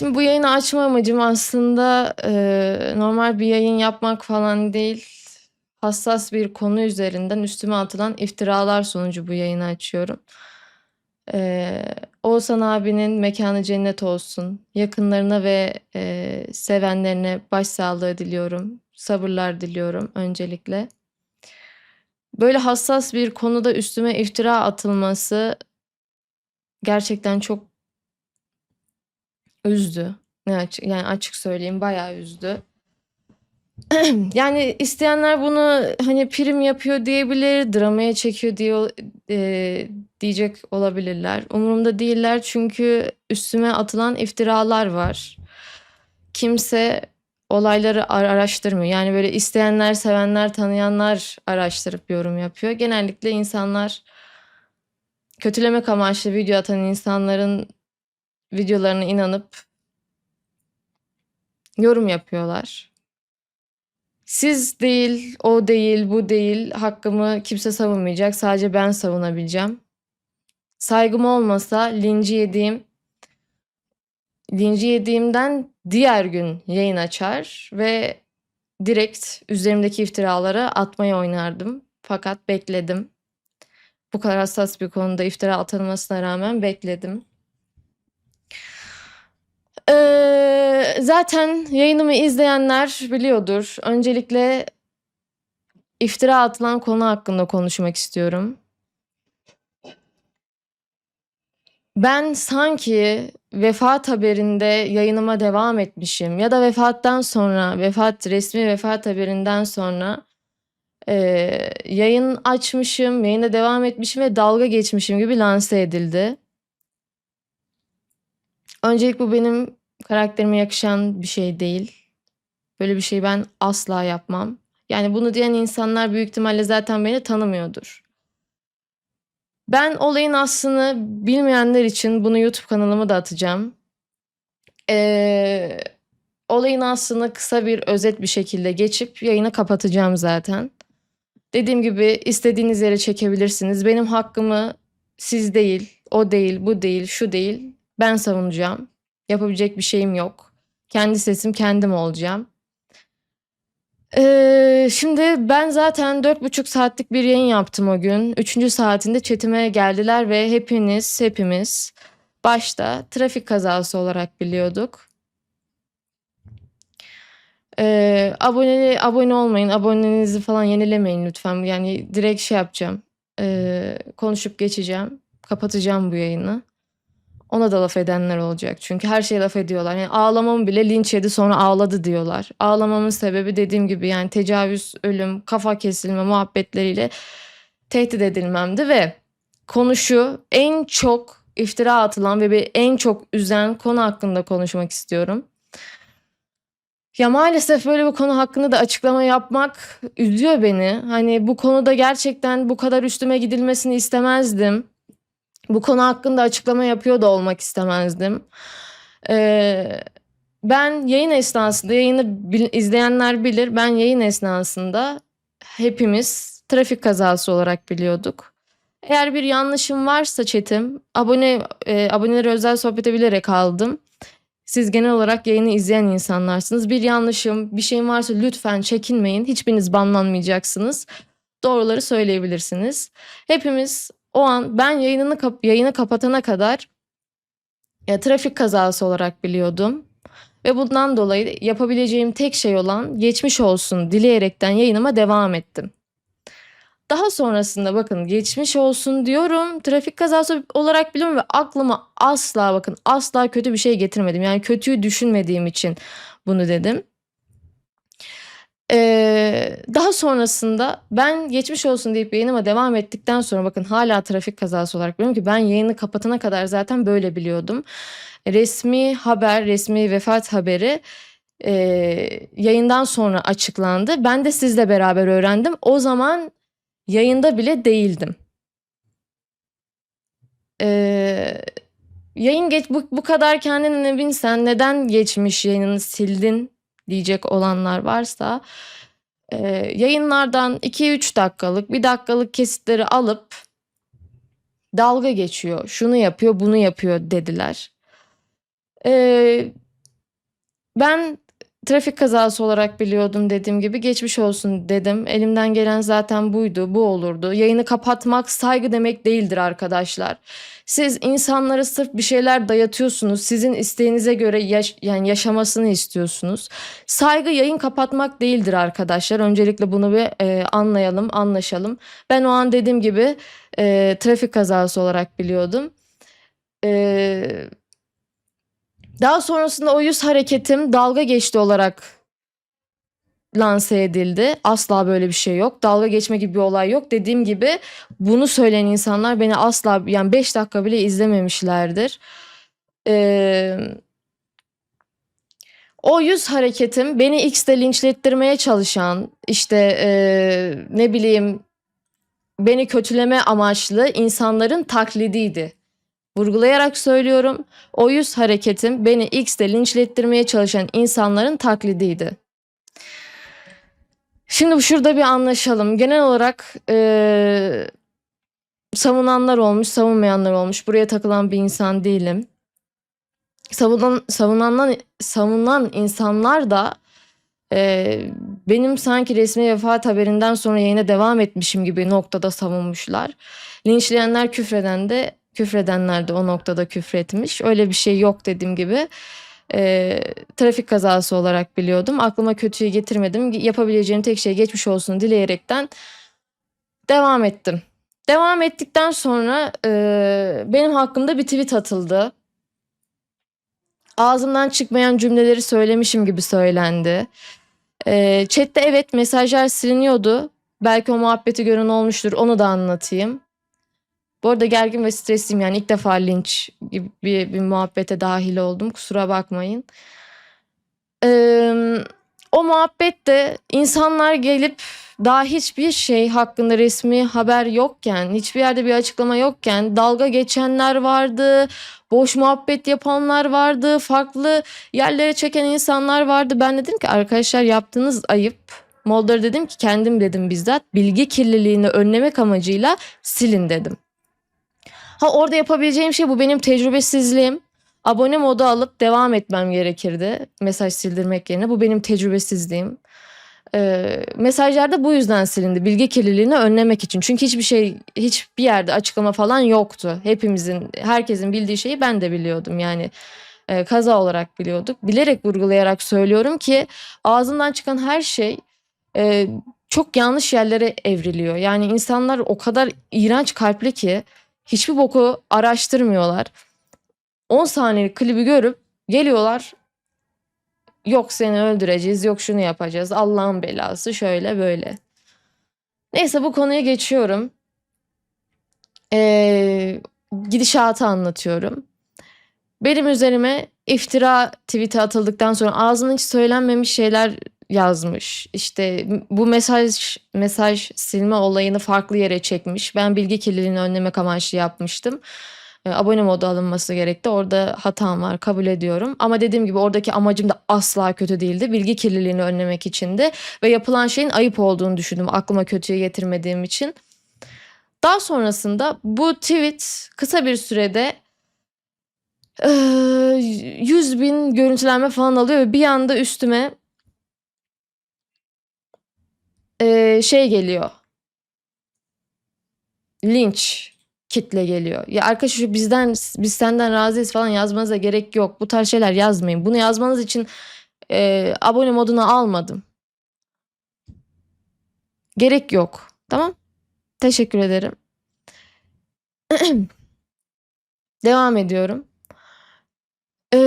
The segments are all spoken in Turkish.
Şimdi bu yayını açma amacım aslında, eee, normal bir yayın yapmak falan değil. Hassas bir konu üzerinden üstüme atılan iftiralar sonucu bu yayını açıyorum. Eee, Oğuzhan abinin mekânı cennet olsun. Yakınlarına ve, eee, sevenlerine başsağlığı diliyorum. Sabırlar diliyorum öncelikle. Böyle hassas bir konuda üstüme iftira atılması gerçekten çok üzdü. Yani açık söyleyeyim bayağı üzdü. Yani isteyenler bunu, hani, prim yapıyor diyebilir, dramaya çekiyor diyor eee, diyecek olabilirler. Umurumda değiller çünkü üstüme atılan iftiralar var. Kimse olayları ar araştırmıyor. Yani, böyle, isteyenler, sevenler, tanıyanlar araştırıp yorum yapıyor. Genellikle insanlar kötülemek amaçlı video atan insanların videolarına inanıp yorum yapıyorlar. Siz değil, o değil, bu değil, hakkımı kimse savunmayacak. Sadece ben savunabileceğim. Saygım olmasa linci yediğim linci yediğimden diğer gün yayın açar ve direkt üzerimdeki iftiraları atmaya oynardım. Fakat bekledim. Bu kadar hassas bir konuda iftira atılmasına rağmen bekledim. Eee, zaten yayınımı izleyenler biliyordur. Öncelikle iftira atılan konu hakkında konuşmak istiyorum. Ben sanki vefat haberinde yayınıma devam etmişim ya da vefattan sonra, vefat resmi vefat haberinden sonra, eee, yayın açmışım, yayına devam etmişim ve dalga geçmişim gibi lanse edildi. Öncelikle bu benim karakterime yakışan bir şey değil. Böyle bir şeyi ben asla yapmam. Yani bunu diyen insanlar büyük ihtimalle zaten beni tanımıyordur. Ben olayın aslını bilmeyenler için bunu YouTube kanalıma da atacağım. Eee, olayın aslını kısa bir özet bir şekilde geçip yayını kapatacağım zaten. Dediğim gibi istediğiniz yere çekebilirsiniz. Benim hakkımı siz değil, o değil, bu değil, şu değil ben savunacağım. Yapabilecek bir şeyim yok. Kendi sesim kendim olacağım. Eee, şimdi ben zaten 4,5 saatlik bir yayın yaptım o gün. 3. saatinde chat'ime geldiler ve hepiniz, hepimiz başta trafik kazası olarak biliyorduk. Eee, abone abone olmayın, aboneliğinizi falan yenilemeyin lütfen. Yani direkt şey yapacağım, eee, konuşup geçeceğim, kapatacağım bu yayını. Ona da laf edenler olacak çünkü her şeye laf ediyorlar. Yani ağlamamı bile linç yedi sonra ağladı diyorlar. Ağlamamın sebebi dediğim gibi yani tecavüz, ölüm, kafa kesilme muhabbetleriyle tehdit edilmemdi ve konu şu, en çok iftira atılan ve beni en çok üzen konu hakkında konuşmak istiyorum. Ya, maalesef böyle bir konu hakkında da açıklama yapmak üzüyor beni. Hani, bu konuda gerçekten bu kadar üstüme gidilmesini istemezdim. Bu konu hakkında açıklama yapıyor da olmak istemezdim. Eee, ben yayın esnasında, yayını bil izleyenler bilir, ben yayın esnasında hepimiz trafik kazası olarak biliyorduk. Eğer bir yanlışım varsa chat'im, abone eee, abonelere özel sohbete bilerek aldım. Siz genel olarak yayını izleyen insanlarsınız. Bir yanlışım, bir şeyim varsa lütfen çekinmeyin. Hiçbiriniz banlanmayacaksınız. Doğruları söyleyebilirsiniz. Hepimiz o an ben yayınını kap yayını kapatana kadar ya, trafik kazası olarak biliyordum ve bundan dolayı yapabileceğim tek şey olan geçmiş olsun dileyerekten yayınıma devam ettim. Daha sonrasında bakın geçmiş olsun diyorum, trafik kazası olarak biliyorum ve aklıma asla bakın asla kötü bir şey getirmedim. Yani kötüyü düşünmediğim için bunu dedim. Eee, daha sonrasında ben geçmiş olsun deyip yayınıma devam ettikten sonra bakın hâlâ trafik kazası olarak biliyorum ki ben yayını kapatana kadar zaten böyle biliyordum. Resmî haber, resmî vefat haberi, eee, yayından sonra açıklandı. Ben de sizle beraber öğrendim. O zaman yayında bile değildim. Eee, yayın geç bu bu kadar kendinden eminsen neden geçmiş yayınını sildin diyecek olanlar varsa, eee, yayınlardan 2-3 dakikalık, 1 dakikalık kesitleri alıp dalga geçiyor, şunu yapıyor, bunu yapıyor dediler. Eee, Ben trafik kazası olarak biliyordum dediğim gibi. Geçmiş olsun dedim. Elimden gelen zaten buydu, bu olurdu. Yayını kapatmak saygı demek değildir arkadaşlar. Siz insanlara sırf bir şeyler dayatıyorsunuz. Sizin isteğinize göre yaş- yani yaşamasını istiyorsunuz. Saygı yayın kapatmak değildir arkadaşlar. Öncelikle bunu bir e, anlayalım, anlaşalım. Ben o an dediğim gibi e, trafik kazası olarak biliyordum. E, daha sonrasında o yüz hareketim dalga geçti olarak lanse edildi. Asla böyle bir şey yok. Dalga geçme gibi bir olay yok. Dediğim gibi bunu söyleyen insanlar beni asla yani 5 dakika bile izlememişlerdir. Ee, o yüz hareketim beni X'te linçlettirmeye çalışan işte ee, ne bileyim beni kötüleme amaçlı insanların taklidiydi. Vurgulayarak söylüyorum. O yüz hareketim beni X'te linçlettirmeye çalışan insanların taklidiydi. Şimdi şurada bir anlaşalım. Genel olarak eee, savunanlar olmuş, savunmayanlar olmuş. Buraya takılan bir insan değilim. Savunan, savunanlar, savunan insanlar da eee, benim sanki resmi vefat haberinden sonra yayına devam etmişim gibi noktada savunmuşlar. Linçleyenler küfreden de küfredenler de o noktada küfretmiş. Öyle bir şey yok dediğim gibi. Eee, trafik kazası olarak biliyordum. Aklıma kötüyü getirmedim. Yapabileceğim tek şey geçmiş olsun dileyerekten devam ettim. Devam ettikten sonra eee, benim hakkımda bir tweet atıldı. Ağzımdan çıkmayan cümleleri söylemişim gibi söylendi. Eee chatte evet mesajlar siliniyordu. Belki o muhabbeti gören olmuştur. Onu da anlatayım. Bu arada gergin ve stresliyim yani ilk defa linç gibi bir, bir muhabbete dahil oldum. Kusura bakmayın. Eee, o muhabbette insanlar gelip daha hiçbir şey hakkında resmi haber yokken, hiçbir yerde bir açıklama yokken dalga geçenler vardı, boş muhabbet yapanlar vardı, farklı yerlere çeken insanlar vardı. Ben dedim ki arkadaşlar yaptığınız ayıp. Moldar'a dedim ki kendim dedim bizzat bilgi kirliliğini önlemek amacıyla silin dedim. Ha orada yapabileceğim şey bu benim tecrübesizliğim. Abone modu alıp devam etmem gerekirdi. Mesaj sildirmek yerine. Bu benim tecrübesizliğim. Ee, mesajlar da bu yüzden silindi. Bilgi kirliliğini önlemek için. Çünkü hiçbir şey, hiçbir yerde açıklama falan yoktu. Hepimizin, herkesin bildiği şeyi ben de biliyordum. Yani e, kaza olarak biliyorduk. Bilerek vurgulayarak söylüyorum ki ağzımdan çıkan her şey e, çok yanlış yerlere evriliyor. Yani insanlar o kadar iğrenç kalpli ki hiçbir boku araştırmıyorlar. 10 saniyelik klibi görüp geliyorlar. Yok seni öldüreceğiz, yok şunu yapacağız. Allah'ın belası şöyle böyle. Neyse bu konuya geçiyorum. Ee, gidişatı anlatıyorum. Benim üzerime iftira tweet'i atıldıktan sonra ağzından hiç söylenmemiş şeyler yazmış. İşte bu mesaj mesaj silme olayını farklı yere çekmiş. Ben bilgi kirliliğini önlemek amaçlı yapmıştım. E, abone modu alınması gerekti. Orada hatam var kabul ediyorum. Ama dediğim gibi oradaki amacım da asla kötü değildi. Bilgi kirliliğini önlemek içindi. Ve yapılan şeyin ayıp olduğunu düşündüm. Aklıma kötüye getirmediğim için. Daha sonrasında bu tweet kısa bir sürede e, 100 bin görüntülenme falan alıyor. Ve bir anda üstüme e, şey geliyor. Linç kitle geliyor. Ya arkadaşlar bizden biz senden razıyız falan yazmanıza gerek yok. Bu tarz şeyler yazmayın. Bunu yazmanız için e, abone moduna almadım. Gerek yok. Tamam? Teşekkür ederim. Devam ediyorum. Ee,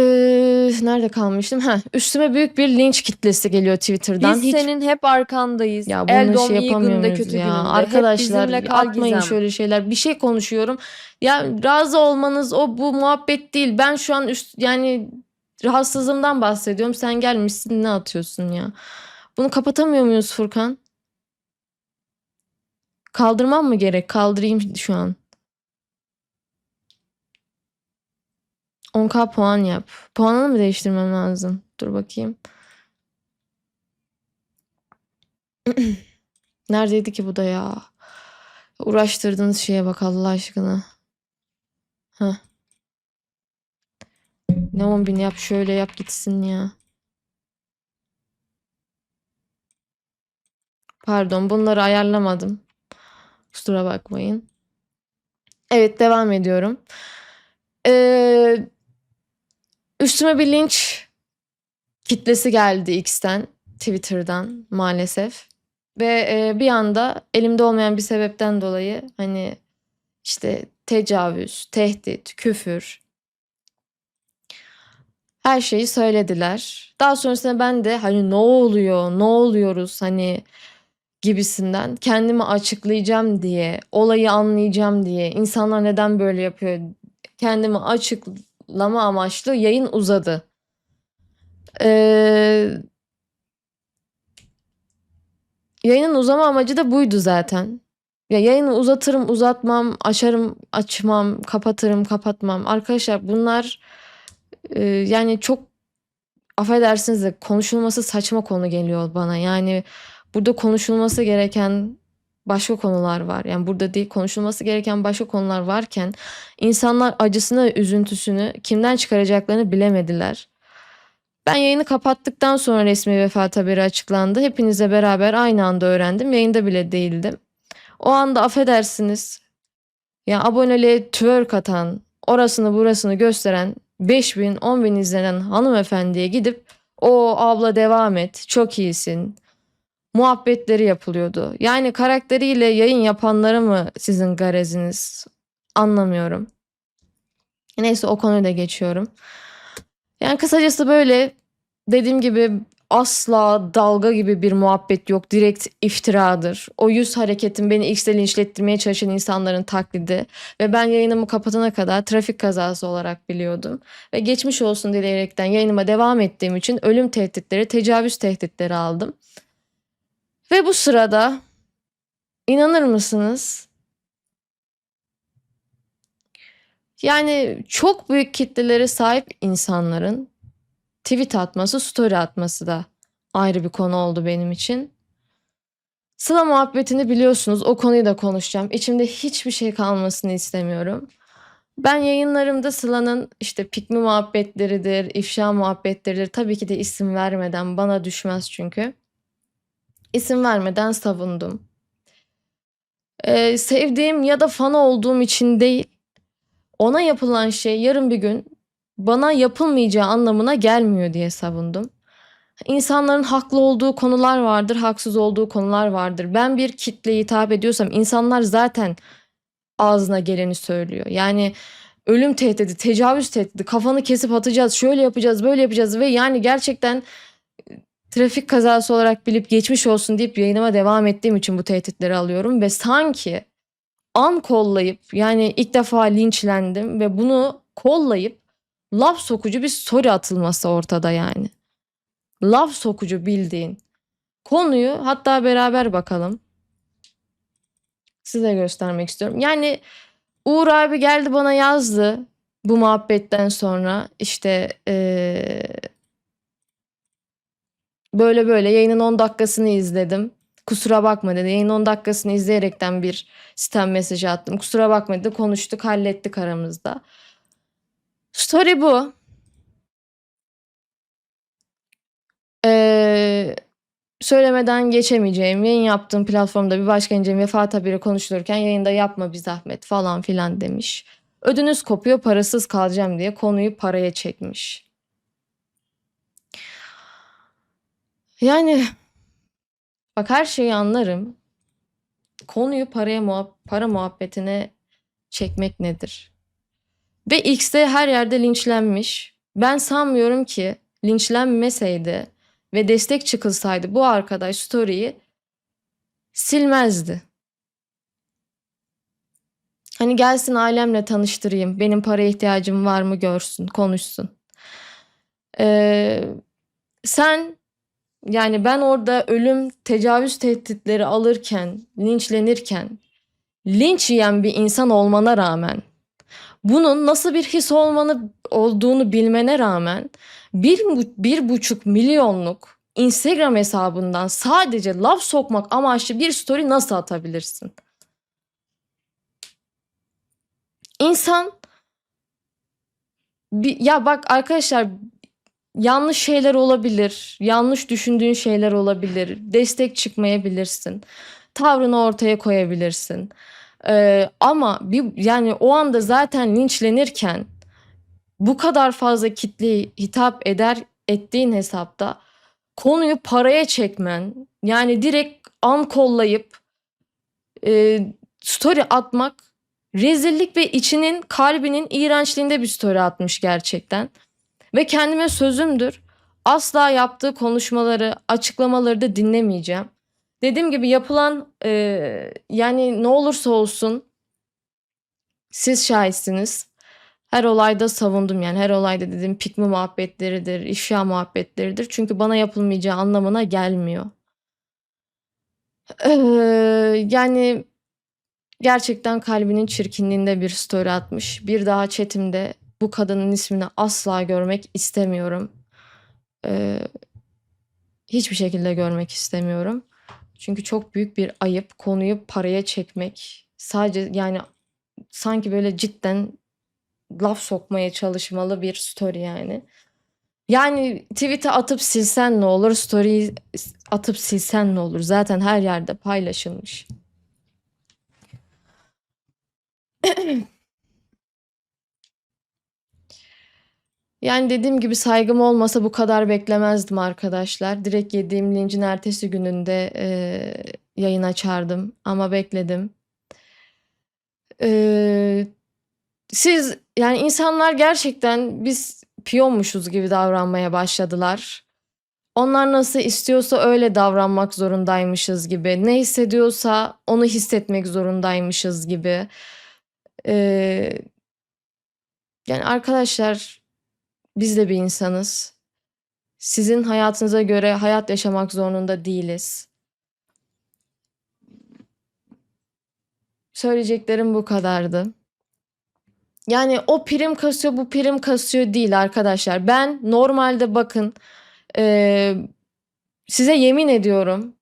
nerede kalmıştım? Ha, üstüme büyük bir linç kitlesi geliyor Twitter'dan. Biz Hiç senin hep arkandayız. ya bununla Eldom şey iyi günde kötü ya? gününde. Arkadaşlar atmayın Gizem. şöyle şeyler. Bir şey konuşuyorum. Ya razı olmanız o bu muhabbet değil. Ben şu an üst yani rahatsızlığımdan bahsediyorum. Sen gelmişsin ne atıyorsun ya? Bunu kapatamıyor muyuz Furkan? Kaldırmam mı gerek? Kaldırayım şu an. 10k puan yap. Puanını mı değiştirmem lazım? Dur bakayım. Neredeydi ki bu da ya? Uğraştırdığınız şeye bak Allah aşkına. Heh. Ne 10 bin yap şöyle yap gitsin ya. Pardon bunları ayarlamadım. Kusura bakmayın. Evet devam ediyorum. Ee, üstüme bir linç kitlesi geldi X'ten, Twitter'dan maalesef ve, eee, bir anda elimde olmayan bir sebepten dolayı, hani, işte, tecavüz, tehdit, küfür her şeyi söylediler. Daha sonrasında ben de, hani, "Ne oluyor, ne oluyoruz?" hani, gibisinden kendimi açıklayacağım diye, olayı anlayacağım diye, insanlar neden böyle yapıyor, kendimi açıklama amaçlı yayın uzadı. Eee Yayının uzama amacı da buydu zaten. Ya, yayını uzatırım, uzatmam, açarım, açmam, kapatırım, kapatmam. Arkadaşlar bunlar, eee, yani çok affedersiniz de konuşulması saçma konu geliyor bana. Yani burada konuşulması gereken başka konular var. Yani burada değil, konuşulması gereken başka konular varken insanlar acısını üzüntüsünü kimden çıkaracaklarını bilemediler. Ben yayını kapattıktan sonra resmi vefat haberi açıklandı. Hepinizle beraber aynı anda öğrendim. Yayında bile değildim. O anda affedersiniz, ya aboneliğe twerk atan, orasını burasını gösteren 5000, 10.000 izlenen hanımefendiye gidip "O abla devam et, çok iyisin." Muhabbetleri yapılıyordu. Yani karakteriyle yayın yapanlara mı sizin gareziniz? Anlamıyorum. Neyse o konuyu da geçiyorum. Yani kısacası böyle dediğim gibi asla dalga gibi bir muhabbet yok. Direkt iftiradır. O yüz hareketim beni X'te linçlettirmeye çalışan insanların taklidi ve ben yayınımı kapatana kadar trafik kazası olarak biliyordum. Ve geçmiş olsun dileyerekten yayınıma devam ettiğim için ölüm tehditleri, tecavüz tehditleri aldım. Ve bu sırada inanır mısınız? Yani çok büyük kitlelere sahip insanların tweet atması, story atması da ayrı bir konu oldu benim için. Sıla muhabbetini biliyorsunuz. O konuyu da konuşacağım. İçimde hiçbir şey kalmasını istemiyorum. Ben yayınlarımda Sıla'nın işte pikmi muhabbetleridir, ifşa muhabbetleridir. Tabii ki de isim vermeden bana düşmez çünkü. İsim vermeden savundum. Eee, sevdiğim ya da fanı olduğum için değil, ona yapılan şey yarın bir gün bana yapılmayacağı anlamına gelmiyor diye savundum. İnsanların haklı olduğu konular vardır, haksız olduğu konular vardır. Ben bir kitleye hitap ediyorsam insanlar zaten ağzına geleni söylüyor. Yani ölüm tehdidi, tecavüz tehdidi, kafanı kesip atacağız, şöyle yapacağız, böyle yapacağız ve yani gerçekten trafik kazası olarak bilip geçmiş olsun deyip yayınıma devam ettiğim için bu tehditleri alıyorum ve sanki an kollayıp yani ilk defa linçlendim ve bunu kollayıp laf sokucu bir story atılması ortada yani. Laf sokucu bildiğin. Konuyu hatta beraber bakalım. Size göstermek istiyorum. Yani Uğur abi geldi bana yazdı bu muhabbetten sonra işte eee böyle böyle yayının 10 dakikasını izledim. Kusura bakma dedi. Yayının 10 dakikasını izleyerekten bir sitem mesajı attım. Kusura bakma dedi. Konuştuk, hallettik aramızda. Story bu. Eee, söylemeden geçemeyeceğim, yayın yaptığım platformda bir başka gencin vefat haberi konuşulurken yayında yapma bir zahmet falan filan demiş. Ödünüz kopuyor, parasız kalacağım diye konuyu paraya çekmiş. Yani bak her şeyi anlarım. Konuyu paraya muhab para muhabbetine çekmek nedir? Ve X'te her yerde linçlenmiş. Ben sanmıyorum ki linçlenmeseydi ve destek çıkılsaydı bu arkadaş story'yi silmezdi. Hani gelsin ailemle tanıştırayım, benim paraya ihtiyacım var mı görsün, konuşsun. Eee, sen yani ben orada ölüm, tecavüz tehditleri alırken, linçlenirken, linç yiyen bir insan olmana rağmen, bunun nasıl bir his olmanı olduğunu bilmene rağmen bir bu 1,5 milyonluk Instagram hesabından sadece laf sokmak amaçlı bir story nasıl atabilirsin? İnsan ya bak arkadaşlar yanlış şeyler olabilir, yanlış düşündüğün şeyler olabilir, destek çıkmayabilirsin, tavrını ortaya koyabilirsin. Eee, ama bir yani o anda zaten linçlenirken bu kadar fazla kitleye hitap eder ettiğin hesapta konuyu paraya çekmen, yani direkt unfollow'layıp eee, story atmak rezillik ve içinin, kalbinin iğrençliğinde bir story atmış gerçekten. Ve kendime sözümdür. Asla yaptığı konuşmaları, açıklamaları da dinlemeyeceğim. Dediğim gibi yapılan eee, yani ne olursa olsun siz şahitsiniz. Her olayda savundum yani her olayda dediğim pikmi muhabbetleridir, ifşa muhabbetleridir. Çünkü bana yapılmayacağı anlamına gelmiyor. Eee, yani gerçekten kalbinin çirkinliğinde bir story atmış. Bir daha chatimde bu kadının ismini asla görmek istemiyorum. Eee, hiçbir şekilde görmek istemiyorum. Çünkü çok büyük bir ayıp konuyu paraya çekmek. Sadece yani sanki böyle cidden laf sokmaya çalışmalı bir story yani. Yani tweet'e atıp silsen ne olur, story'yi atıp silsen ne olur? Zaten her yerde paylaşılmış. Yani dediğim gibi saygım olmasa bu kadar beklemezdim arkadaşlar. Direkt yediğim lincin ertesi gününde eee, yayın açardım ama bekledim. Eee, siz yani insanlar gerçekten biz piyonmuşuz gibi davranmaya başladılar. Onlar nasıl istiyorsa öyle davranmak zorundaymışız gibi. Ne hissediyorsa onu hissetmek zorundaymışız gibi. Eee yani arkadaşlar biz de bir insanız. Sizin hayatınıza göre hayat yaşamak zorunda değiliz. Söyleyeceklerim bu kadardı. Yani o prim kasıyor, bu prim kasıyor değil arkadaşlar. Ben normalde bakın eee, size yemin ediyorum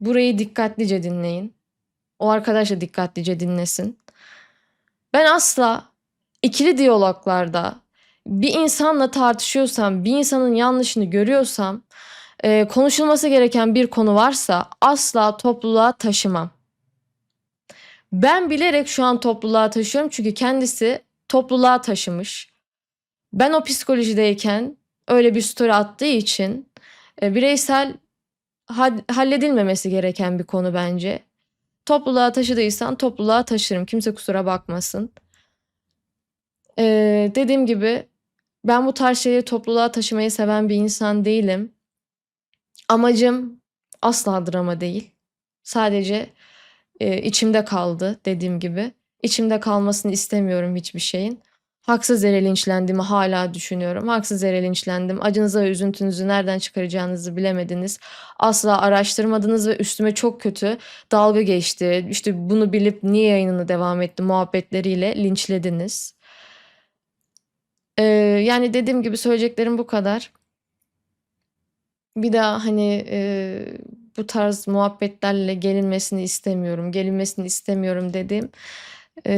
burayı dikkatlice dinleyin. O arkadaş da dikkatlice dinlesin. Ben asla ikili diyaloglarda bir insanla tartışıyorsam, bir insanın yanlışını görüyorsam, eee, konuşulması gereken bir konu varsa asla topluluğa taşımam. Ben bilerek şu an topluluğa taşıyorum çünkü kendisi topluluğa taşımış. Ben o psikolojideyken öyle bir story attığı için e, bireysel halledilmemesi gereken bir konu bence. Topluluğa taşıdıysan topluluğa taşırım. Kimse kusura bakmasın. Ee, dediğim gibi ben bu tarz şeyleri topluluğa taşımayı seven bir insan değilim. Amacım asla drama değil. Sadece e, içimde kaldı dediğim gibi. İçimde kalmasını istemiyorum hiçbir şeyin. Haksız yere linçlendiğimi hala düşünüyorum. Haksız yere linçlendim. Acınızı ve üzüntünüzü nereden çıkaracağınızı bilemediniz. Asla araştırmadınız ve üstüme çok kötü dalga geçti. İşte bunu bilip niye yayınını devam etti muhabbetleriyle linçlediniz. Ee, yani dediğim gibi söyleyeceklerim bu kadar. Bir daha hani e, bu tarz muhabbetlerle gelinmesini istemiyorum. Gelinmesini istemiyorum dediğim. e,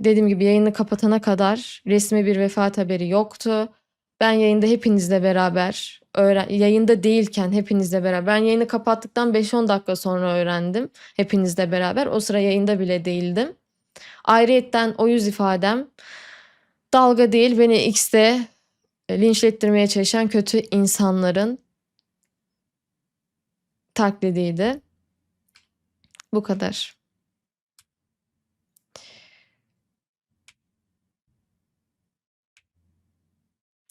dediğim gibi yayını kapatana kadar resmi bir vefat haberi yoktu. Ben yayında hepinizle beraber öğren yayında değilken hepinizle beraber ben yayını kapattıktan 5-10 dakika sonra öğrendim hepinizle beraber. O sıra yayında bile değildim. Ayrıyetten o yüz ifadem dalga değil beni X'te e, linçlettirmeye çalışan kötü insanların taklidiydi. Bu kadar.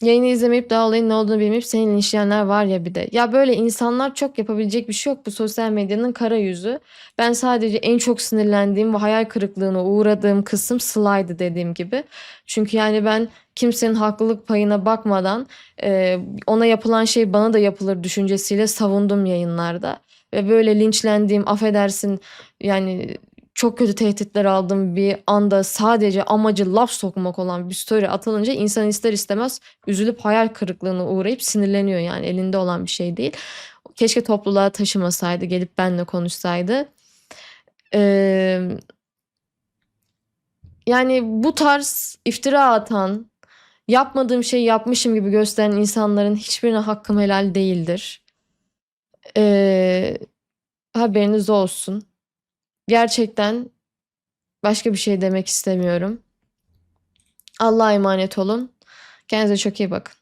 Yayını izlemeyip daha olayın ne olduğunu bilmeyip seni linçleyenler var ya bir de. Ya böyle insanlar çok yapabilecek bir şey yok bu sosyal medyanın kara yüzü. Ben sadece en çok sinirlendiğim ve hayal kırıklığına uğradığım kısım Sıla'ydı dediğim gibi. Çünkü yani ben kimsenin haklılık payına bakmadan e, ona yapılan şey bana da yapılır düşüncesiyle savundum yayınlarda. Ve böyle linçlendiğim affedersin yani çok kötü tehditler aldığım bir anda sadece amacı laf sokmak olan bir story atılınca insan ister istemez üzülüp hayal kırıklığına uğrayıp sinirleniyor yani elinde olan bir şey değil. Keşke topluluğa taşımasaydı gelip benimle konuşsaydı. Ee, yani bu tarz iftira atan yapmadığım şeyi yapmışım gibi gösteren insanların hiçbirine hakkım helal değildir. Eee, haberiniz olsun. Gerçekten başka bir şey demek istemiyorum. Allah'a emanet olun. Kendinize çok iyi bakın.